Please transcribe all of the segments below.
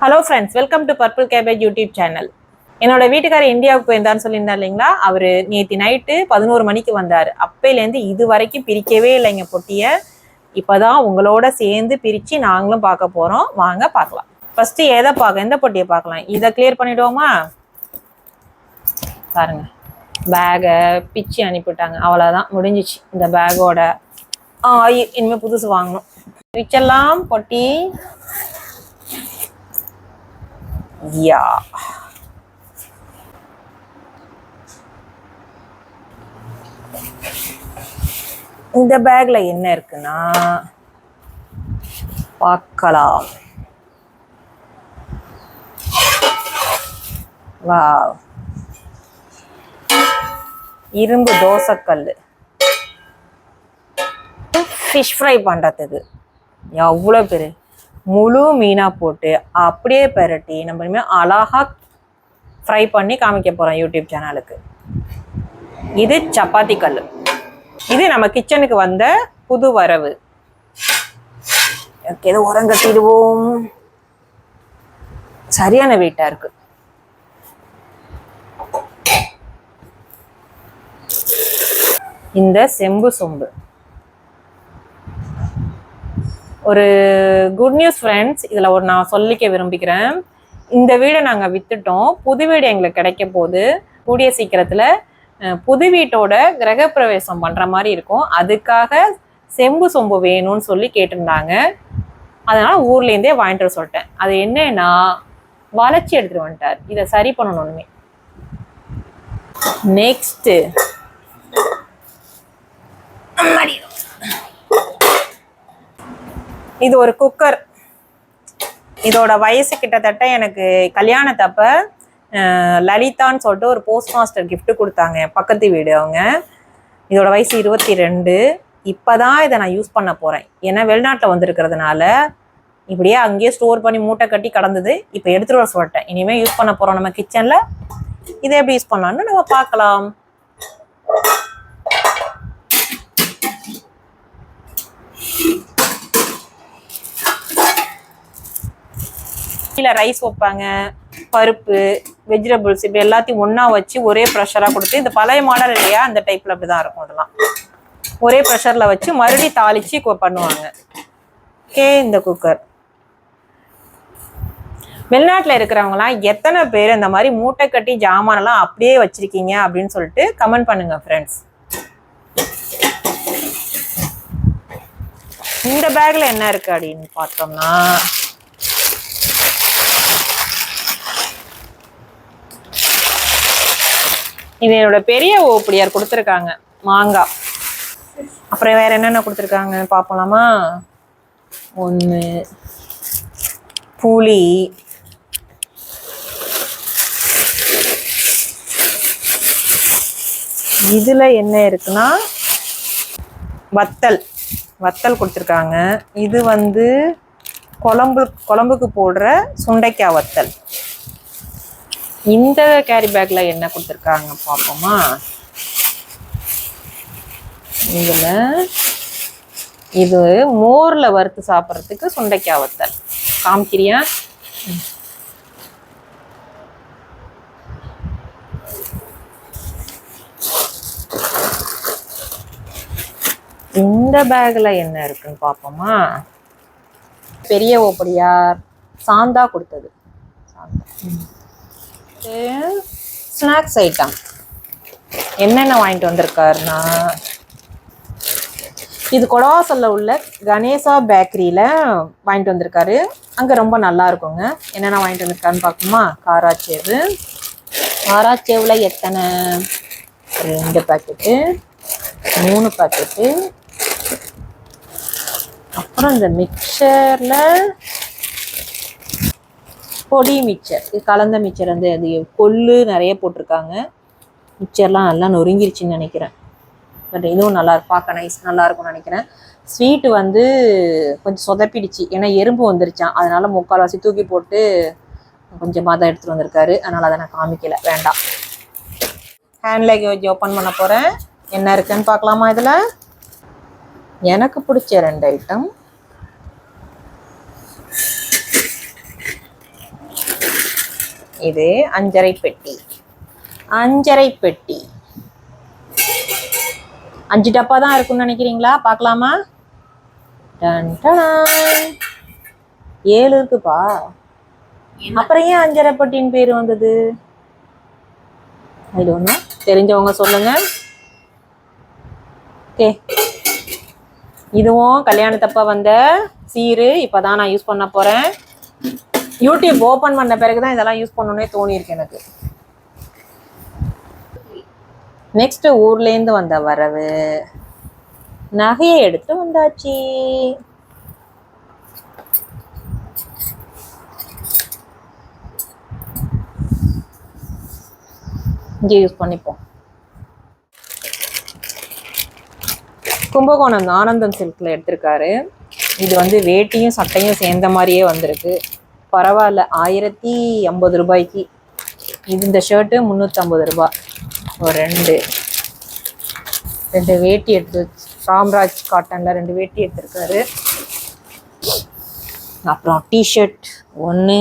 Hello friends welcome to purple cabbage YouTube channel என்னோட வீட்டுக்காரர் இந்தியாவுக்கு போயிருந்தான்னு சொல்லியிருந்தார் இல்லைங்களா? அவர் நேற்று நைட்டு பதினோரு மணிக்கு வந்தார். அப்பையிலேருந்து இது வரைக்கும் பிரிக்கவே இல்லைங்க பொட்டியை. இப்போதான் உங்களோட சேர்ந்து பிரித்து நாங்களும் பார்க்க போகிறோம் வாங்க பார்க்கலாம். ஃபஸ்ட்டு எதை பார்க்க எந்த பொட்டியை பார்க்கலாம்? இதை கிளியர் பண்ணிவிடுவோமா பாருங்க. பேகை பிச்சு அனுப்பிவிட்டாங்க. அவ்வளோதான் முடிஞ்சிச்சு. இந்த பேக்கோட ஆ இ- புதுசு வாங்கணும். பிச்செல்லாம் பொட்டி. யா இந்த பேக்ல என்ன இருக்குன்னா பார்க்கலாம். வாவ் இரும்பு தோசைக்கல். ஃபிஷ் ஃப்ரை பண்ணுறதுக்கு எவ்வளோ பேர் முழு மீனாக போட்டு அப்படியே பெரட்டி நம்ம இனிமேல் அழகாக ஃப்ரை பண்ணி காமிக்க போகிறோம் யூடியூப் சேனலுக்கு. இது சப்பாத்தி கல் இது நம்ம கிச்சனுக்கு வந்த புது வரவு. ஓகே இதை உரம் சரியான வெயிட்டாக இருக்கு. இந்த செம்பு சொம்பு. ஒரு குட் நியூஸ் ஃப்ரெண்ட்ஸ் இதில் ஒரு நான் சொல்லிக்க விரும்பிக்கிறேன் இந்த வீடை நாங்கள் வித்துட்டோம். புது வீடு எங்களுக்கு கிடைக்க போது கூடிய சீக்கிரத்தில் புது வீட்டோட கிரகப்பிரவேசம் பண்ணுற மாதிரி இருக்கும். அதுக்காக செம்பு சொம்பு வேணும்னு சொல்லி கேட்டிருந்தாங்க. அதனால் ஊர்லேருந்தே வாங்கிட்டு வர சொல்லிட்டேன். அது என்னன்னா வளர்ச்சி எடுத்துகிட்டு வந்துட்டார். இதை சரி பண்ணணுமே நெக்ஸ்ட்டு இது ஒரு குக்கர். இதோட வயசு கிட்டத்தட்ட எனக்கு கல்யாணத்தப்ப லலிதான்னு சொல்லிட்டு ஒரு போஸ்ட் மாஸ்டர் கிஃப்ட் கொடுத்தாங்க பக்கத்து வீடு அவங்க. இதோட வயசு இருபத்தி ரெண்டு இப்போதான் இதை நான் யூஸ் பண்ண போகிறேன் ஏன்னா வெளிநாட்டில் வந்திருக்கிறதுனால இப்படியே அங்கேயே ஸ்டோர் பண்ணி மூட்டை கட்டி கடந்தது. இப்போ எடுத்துகிட்டு வர சொல்லிட்டேன். இனிமேல் யூஸ் பண்ண போகிறோம் நம்ம கிச்சனில் இதை எப்படி யூஸ் பண்ணலான்னு நம்ம பார்க்கலாம். கீழே ரைஸ் வைப்பாங்க பருப்பு வெஜிடபிள்ஸ் இப்படி எல்லாத்தையும் ஒன்றா வச்சு ஒரே ப்ரெஷராக கொடுத்து இந்த பழைய மாடல் இல்லையா அந்த டைப்பில் அப்படி தான் இருக்கும் அதெல்லாம். ஒரே ப்ரெஷரில் வச்சு மறுபடியும் தாளித்து கு- பண்ணுவாங்க. ஓகே இந்த குக்கர் வெளிநாட்டில் இருக்கிறவங்களாம் எத்தனை பேர் இந்த மாதிரி மூட்டை கட்டி ஜாமானெல்லாம் அப்படியே வச்சிருக்கீங்க அப்படின்னு சொல்லிட்டு கமெண்ட் பண்ணுங்கள் ஃப்ரெண்ட்ஸ் இந்த பேக்கில் என்ன இருக்குது அப்படின்னு பார்த்தோம்னா இது என்னோட பெரிய ஓப்படியார் கொடுத்துருக்காங்க மாங்காய் அப்புறம் வேற என்னென்ன கொடுத்துருக்காங்க பார்ப்போலாமா ஒன்று புளி. இதில் என்ன இருக்குன்னா வத்தல். வத்தல் கொடுத்துருக்காங்க. இது வந்து குழம்பு குழம்புக்கு போடுற சுண்டைக்காய் வத்தல். இந்த கேரி பேக்ல என்ன கொடுத்துருக்காங்க பார்ப்போமா? இதுல இது மோர்ல வறுத்து சாப்பிட்றதுக்கு சுண்டைக்காய் வத்தல் காமிக்கிறியா? இந்த பேக்ல என்ன இருக்குன்னு பார்ப்போமா? பெரிய ஓப்படியார் சாந்தா கொடுத்தது. சாந்தா. Snacks item. என்னென்ன வாங்கிட்டு வந்திருக்காருன்னா இது கொடவாசல்ல உள்ள கணேசா பேக்கரியில் வாங்கிட்டு வந்திருக்காரு. அங்கே ரொம்ப நல்லா இருக்குங்க. என்னென்ன வாங்கிட்டு வந்திருக்காருன்னு பார்க்குமா காராச்சேவு. காராச்சேவில் எத்தனை? ரெண்டு பாக்கெட்டு மூணு பாக்கெட்டு அப்புறம் இந்த மிக்சரில் பொடி மிக்சர். இது கலந்த மிக்சர் வந்து அது கொள்ளு நிறைய போட்டிருக்காங்க. மிக்சர்லாம் நல்லா நொறுங்கிருச்சுன்னு நினைக்கிறேன். பட் இதுவும் நல்லா பார்க்க நைஸ் நல்லா இருக்கும்னு நினைக்கிறேன். ஸ்வீட்டு வந்து கொஞ்சம் சொதப்பிடுச்சு. ஏன்னா எறும்பு வந்துருச்சான் அதனால முக்கால்வாசி தூக்கி போட்டு கொஞ்சமாக தான் எடுத்துகிட்டு வந்திருக்காரு. அதனால் அதை நான் காமிக்கல. வேண்டாம். ஹேண்ட் லக்கேஜ் ஓப்பன் பண்ண போகிறேன் என்ன இருக்குன்னு பார்க்கலாமா இதில்? எனக்கு பிடிச்ச ரெண்டு ஐட்டம் இது அஞ்சரை பெட்டி அஞ்சரை பெட்டி அஞ்சு டப்பா தான் இருக்கும்னு நினைக்கிறீங்களா? பார்க்கலாமா? ஏழு இருக்குப்பா. அப்புறம் ஏன் அஞ்சரை பெட்டின்னு பேர் வந்தது? அது ஒன்று தெரிஞ்சவங்க சொல்லுங்க. ஓகே. இதுவும் கல்யாணத்தப்ப வந்த சீரு. இப்பதான் நான் யூஸ் பண்ண போறேன். யூடியூப் ஓப்பன் பண்ண பிறகு தான் இதெல்லாம் யூஸ் பண்ணணும்னே தோணியிருக்கு எனக்கு. நெக்ஸ்ட் ஊர்லேருந்து வந்த வரவு. நகையை எடுத்து வந்தாச்சு. இங்கே யூஸ் பண்ணிப்போம். கும்பகோணம் ஆனந்தம் சில்க்ல எடுத்திருக்காரு. இது வந்து வேட்டியும் சட்டையும் சேர்ந்த மாதிரியே வந்திருக்கு. பரவாயில்ல ஆயிரத்தி ஐம்பது ரூபாய்க்கு. இது இந்த ஷர்ட்டு முந்நூற்றம்பது ரூபாய் ஒரு ரெண்டு ரெண்டு வேட்டி எடுத்து ராம்ராஜ் காட்டனில் ரெண்டு வேட்டி எடுத்திருக்காரு. அப்புறம் டிஷர்ட் ஒன்று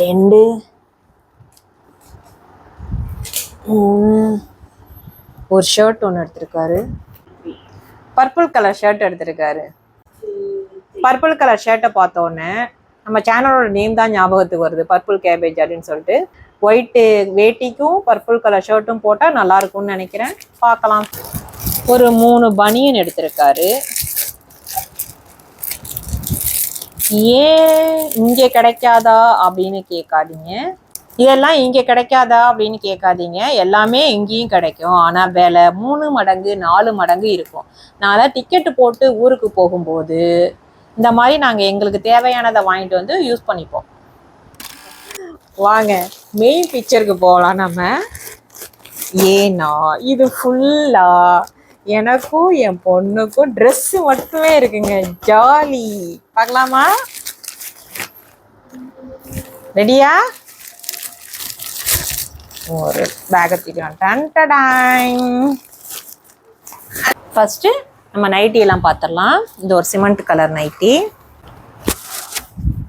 ரெண்டு மூணு ஒரு ஷர்ட் ஒன்று எடுத்திருக்காரு. பர்பிள் கலர் ஷர்ட் எடுத்திருக்காரு. பர்பிள் கலர் ஷர்ட்டை பார்த்தோன்னே நம்ம சேனலோட நேம் தான் ஞாபகத்துக்கு வருது பர்பிள் கேபேஜ் அப்படின்னு சொல்லிட்டு. ஒயிட்டு வேட்டிக்கும் பர்பிள் கலர் ஷர்ட்டும் போட்டால் நல்லா இருக்கும்னு நினைக்கிறேன். பார்க்கலாம். ஒரு மூணு பனியன் எடுத்திருக்காரு. ஏன் இங்கே கிடைக்காதா அப்படின்னு கேட்காதீங்க. இதெல்லாம் இங்கே கிடைக்காதா அப்படின்னு கேட்காதீங்க. எல்லாமே இங்கேயும் கிடைக்கும். ஆனால் விலை மூணு மடங்கு நாலு மடங்கு இருக்கும். நான் டிக்கெட்டு போட்டு ஊருக்கு போகும்போது இந்த மாதிரி நாங்கள் எங்களுக்கு தேவையானதை வாங்கிட்டு வந்து யூஸ் பண்ணிப்போம். வாங்க மெயின் பிக்சருக்கு போகலாம் நம்ம. ஏன்னா இது ஃபுல்லாக எனக்கும் என் பொண்ணுக்கும் ட்ரெஸ்ஸு மட்டுமே இருக்குங்க ஜாலி பார்க்கலாமா? ரெடியா ஒரு பேக்கை தூக்கிடும் டன் டைம் ஃபஸ்ட்டு நம்ம நைட்டி எல்லாம் பார்த்துடலாம் இது ஒரு சிமெண்ட் கலர் நைட்டி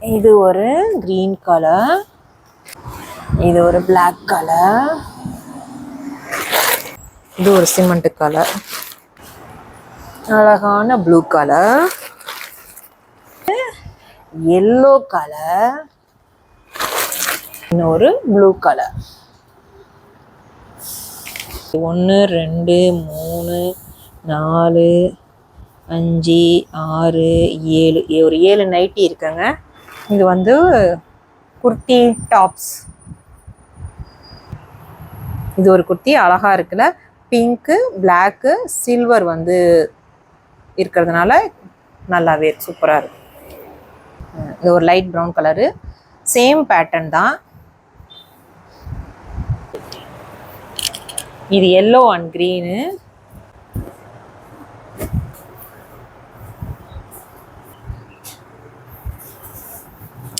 இது ஒரு கிரீன் கலர் இது ஒரு பிளாக் கலர் இது ஒரு சிமெண்ட் கலர் அழகான ப்ளூ கலர் எல்லோ கலர் இன்னொரு ப்ளூ கலர் ஒன்று ரெண்டு மூணு நாலு அஞ்சு ஆறு ஏழு. ஏ- ஒரு ஏழு நைட்டி இருக்குங்க. இது வந்து குர்த்தி டாப்ஸ். இது ஒரு குர்த்தி அழகா இருக்குல்ல. பிங்க்கு பிளாக்கு சில்வர் வந்து இருக்கிறதுனால நல்லாவே சூப்பராக இருக்கு. இது ஒரு light brown colour. Same pattern தான். இது எல்லோ அண்ட் க்ரீனு.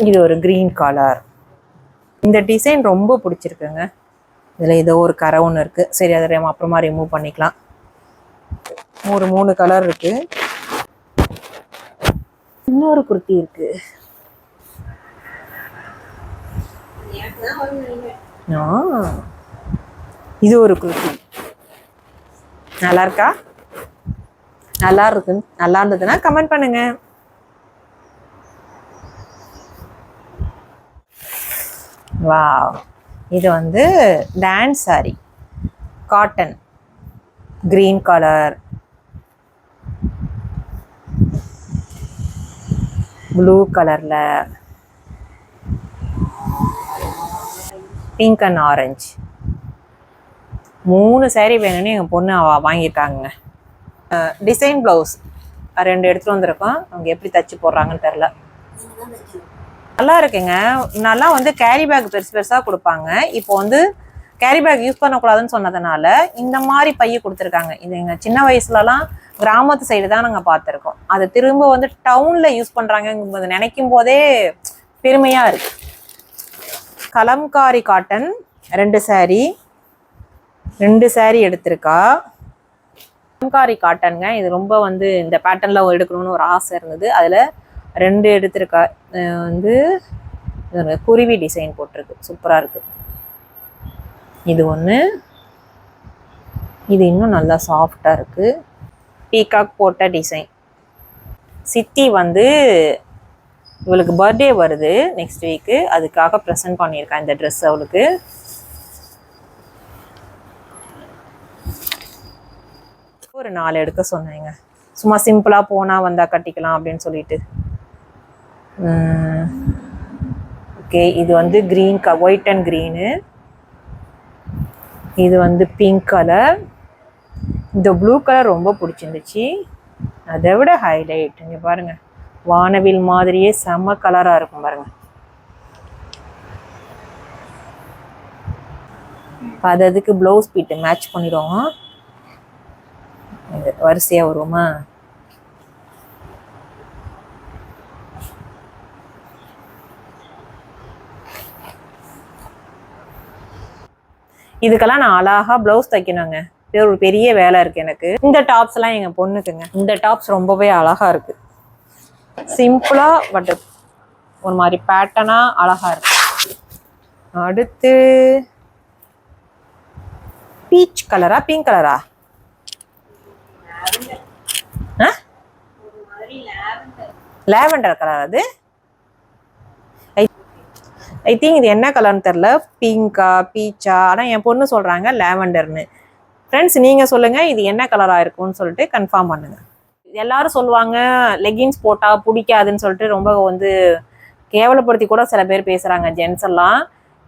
இது ஒரு க்ரீன் கலர் இந்த டிசைன் ரொம்ப பிடிச்சிருக்குங்க. இதில் ஏதோ ஒரு கரை ஒன்று இருக்குது சரி அதை அப்புறமா ரிமூவ் பண்ணிக்கலாம். ஒரு மூணு கலர் இருக்கு. இன்னொரு குர்த்தி இருக்கு. ஆ, இது ஒரு குர்த்தி. நல்லா இருக்கா? நல்லா இருக்கு நல்லா இருந்ததுன்னா கமெண்ட் பண்ணுங்க. வாவ் இது வந்து dance sari cotton green colour blue கலரில் பிங்க் அண்ட் ஆரஞ்சு மூணு சேரீ வேணும்னு எங்கள் பொண்ணு அவ வாங்கியிருக்காங்க டிசைன் ப்ளவுஸ் ரெண்டு எடுத்துகிட்டு வந்திருக்கோம். அவங்க எப்படி தச்சு போடுறாங்கன்னு தெரில நல்லா இருக்குங்க. நல்லா வந்து கேரி பேக் பெருசு பெருசாக கொடுப்பாங்க. இப்போ வந்து கேரி பேக் யூஸ் பண்ணக்கூடாதுன்னு சொன்னதுனால இந்த மாதிரி பைய கொடுத்துருக்காங்க. இது எங்கள் சின்ன வயசுலலாம் கிராமத்து சைடு தான் நாங்கள் பார்த்துருக்கோம். அதை திரும்ப வந்து டவுனில் யூஸ் பண்ணுறாங்கங்கும்போது நினைக்கும் போதே பெருமையாக இருக்கு. கலம்காரி காட்டன் ரெண்டு saree ரெண்டு saree எடுத்திருக்கா. கலம்காரி காட்டனுங்க இது ரொம்ப வந்து இந்த பேட்டர்னில் எடுக்கணும்னு ஒரு ஆசை இருந்தது. அதில் ரெண்டு எடுத்திருக்கா வந்து குருவி டிசைன் போட்டிருக்கு. சூப்பராக இருக்குது இது ஒன்று இது இன்னும் நல்லா சாஃப்டாக இருக்குது பீகாக் போட்ட டிசைன் சித்தி வந்து இவளுக்கு பர்த்டே வருது நெக்ஸ்ட் வீக்கு அதுக்காக ப்ரெசென்ட் பண்ணியிருக்கேன் இந்த ட்ரெஸ் அவளுக்கு. ஒரு நாலு எடுக்க சொன்னேங்க. சும்மா சிம்பிளாக போனால் வந்தால் கட்டிக்கலாம் அப்படின்னு சொல்லிட்டு. ஓகே இது வந்து க்ரீன் க ஒயிட் அண்ட் க்ரீனு இது வந்து பிங்க் கலர் இந்த ப்ளூ கலர் ரொம்ப பிடிச்சிருந்துச்சு. அதை விட ஹைலைட் இங்கே பாருங்கள் வானவில் மாதிரியே செம்ம கலராக இருக்கும் பாருங்கள் அது அதுக்கு ப்ளவுஸ் பீட்டு மேட்ச் பண்ணிடுவோம். வரிசையாக வருவோமா? இதுக்கெல்லாம் நான் அழகா ப்ளவுஸ் தைக்கணுங்க. இது ஒரு பெரிய வேலை இருக்கு எனக்கு. இந்த டாப்ஸ் எல்லாம் எங்க பொண்ணுக்குங்க. இந்த டாப்ஸ் ரொம்பவே அழகா இருக்கு. சிம்பிளா பட் ஒரு மாதிரி பேட்டர்னா அழகா இருக்கு. அடுத்து பீச் கலரா பிங்க் கலரா லேவெண்டர் கலர் அது? ஐ திங்க் இது என்ன கலர்னு தெரில பிங்கா பீச்சா ஆனால் என் பொண்ணு சொல்கிறாங்க லேவெண்டர்னு ஃப்ரெண்ட்ஸ் நீங்கள் சொல்லுங்கள் இது என்ன கலராக இருக்கும்னு சொல்லிட்டு கன்ஃபார்ம் பண்ணுங்கள் எல்லாரும் சொல்லுவாங்க லெகின்ஸ் போட்டால் பிடிக்காதுன்னு சொல்லிட்டு ரொம்ப வந்து கேவலப்படுத்தி கூட சில பேர் பேசுகிறாங்க ஜென்ஸ் எல்லாம்.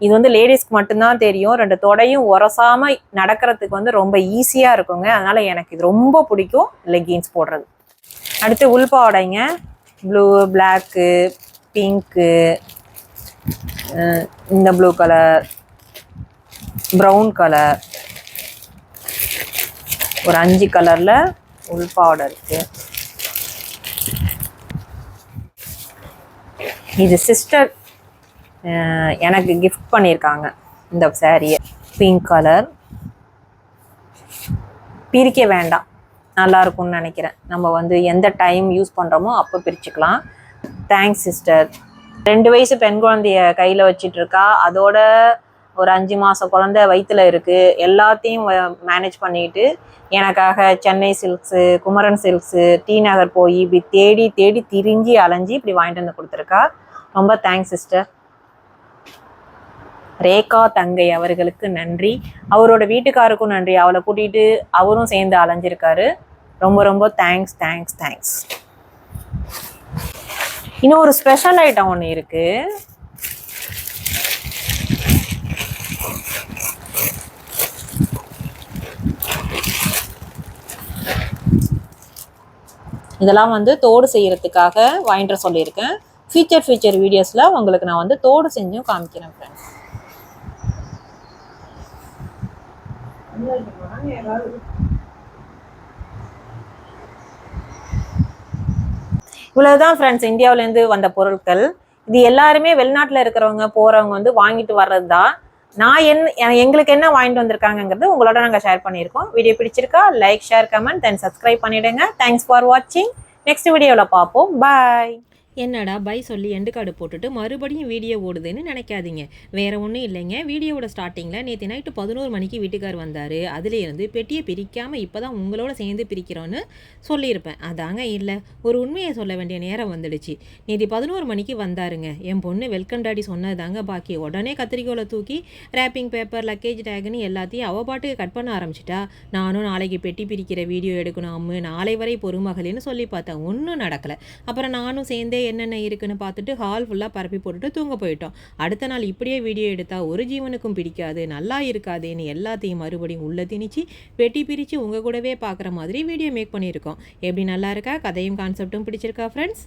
இது வந்து லேடிஸ்க்கு மட்டும்தான் தெரியும். ரெண்டு தொடையும் உரசாம நடக்கிறதுக்கு வந்து ரொம்ப ஈஸியாக இருக்குங்க. அதனால எனக்கு இது ரொம்ப பிடிக்கும் லெகின்ஸ் போடுறது. அடுத்து உள்பாவடைங்க ப்ளூ பிளாக்கு பிங்க்கு இந்த ப்ளூ கலர் ப்ரௌன் கலர் ஒரு அஞ்சு கலர்ல உள்பாவடை இருக்கு. இது சிஸ்டர் எனக்கு கிஃப்ட் பண்ணியிருக்காங்க இந்த சாரியை பிங்க் கலர் பிரிக்க வேண்டாம். நல்லா இருக்கும்னு நினைக்கிறேன். நம்ம வந்து எந்த டைம் யூஸ் பண்ணுறோமோ அப்போ பிரிச்சுக்கலாம். தேங்க்ஸ் சிஸ்டர் ரெண்டு வயசு பெண் குழந்தைய கையில் வச்சுட்டு இருக்கா அதோட ஒரு அஞ்சு மாத குழந்தை வயிற்றுல இருக்கு. எல்லாத்தையும் மேனேஜ் பண்ணிட்டு எனக்காக Chennai silks Kumaran silks T Nagar போய் இப்படி தேடி தேடி திரிஞ்சு அலைஞ்சி இப்படி வாங்கிட்டு வந்து கொடுத்துருக்கா. ரொம்ப தேங்க்ஸ் சிஸ்டர் ரேகா தங்கை அவர்களுக்கு நன்றி. அவரோட வீட்டுக்காருக்கும் நன்றி. அவளை கூட்டிகிட்டு அவரும் சேர்ந்து அலைஞ்சிருக்காரு. ரொம்ப ரொம்ப தேங்க்ஸ் தேங்க்ஸ் தேங்க்ஸ் இன்னும் ஒரு ஸ்பெஷல் ஐட்டம் ஒன்று இருக்கு. இதெல்லாம் வந்து தோடு செய்யறதுக்காக வாங்கிட்டு சொல்லியிருக்கேன். ஃபியூச்சர் ஃபீச்சர் வீடியோஸில் உங்களுக்கு நான் வந்து தோடு செஞ்சும் காமிக்கிறேன் ஃப்ரெண்ட்ஸ் இவ்வளவுதான் ஃப்ரெண்ட்ஸ் இந்தியாவிலேருந்து வந்த பொருட்கள். இது எல்லாருமே வெளிநாட்டில் இருக்கிறவங்க போறவங்க வந்து வாங்கிட்டு வர்றது தான் நான் என்ன எங்களுக்கு என்ன வாங்கிட்டு வந்திருக்காங்கிறது உங்களோட நாங்கள் ஷேர் பண்ணியிருக்கோம். வீடியோ பிடிச்சிருக்கா like share comment then subscribe பண்ணிடுங்க. தேங்க்ஸ் ஃபார் வாட்சிங் நெக்ஸ்ட் வீடியோவில் பார்ப்போம். பாய் என்னடா பை சொல்லி எண்டு கார்டு போட்டுட்டு மறுபடியும் வீடியோ ஓடுதுன்னு நினைக்காதீங்க. வேற ஒன்றும் இல்லைங்க. வீடியோவோட ஸ்டார்டிங்கில் நேற்று நைட்டு பதினோரு மணிக்கு வீட்டுக்கார் வந்தார். அதுலேருந்து பெட்டியை பிரிக்காமல் இப்போ தான் உங்களோட சேர்ந்து பிரிக்கிறோன்னு சொல்லியிருப்பேன். அதாங்க இல்லை ஒரு உண்மையை சொல்ல வேண்டிய நேரம் வந்துடுச்சு. நேற்று பதினோரு மணிக்கு வந்தாருங்க. என் பொண்ணு வெல்கம் டாடி சொன்னது தாங்க பாக்கி. உடனே கத்திரிக்கோலை தூக்கி ரேப்பிங் பேப்பர் லக்கேஜ் டேக்னு எல்லாத்தையும் அவ பாட்டுக்கு கட் பண்ண ஆரம்பிச்சிட்டா. நானும் நாளைக்கு பெட்டி பிரிக்கிற வீடியோ எடுக்கணும் அம்மு நாளை வரை பொறுமகளின்னு சொல்லி பார்த்தேன். ஒன்றும் நடக்கலை. அப்புறம் நானும் சேர்ந்தே என்னென்ன இருக்குன்னு பார்த்துட்டு ஹால் ஃபுல்லாக பரப்பி போட்டுட்டு தூங்க போயிட்டோம். அடுத்த நாள் இப்படியே வீடியோ எடுத்தால் ஒரு ஜீவனுக்கும் பிடிக்காது நல்லா இருக்காதுன்னு எல்லாத்தையும் மறுபடியும் உள்ள திணிச்சு வெட்டி பிரித்து உங்கள் கூடவே பார்க்குற மாதிரி வீடியோ மேக் பண்ணியிருக்கோம். எப்படி நல்லா இருக்கா? கதையும் கான்செப்ட்டும் பிடிச்சிருக்கா ஃப்ரெண்ட்ஸ்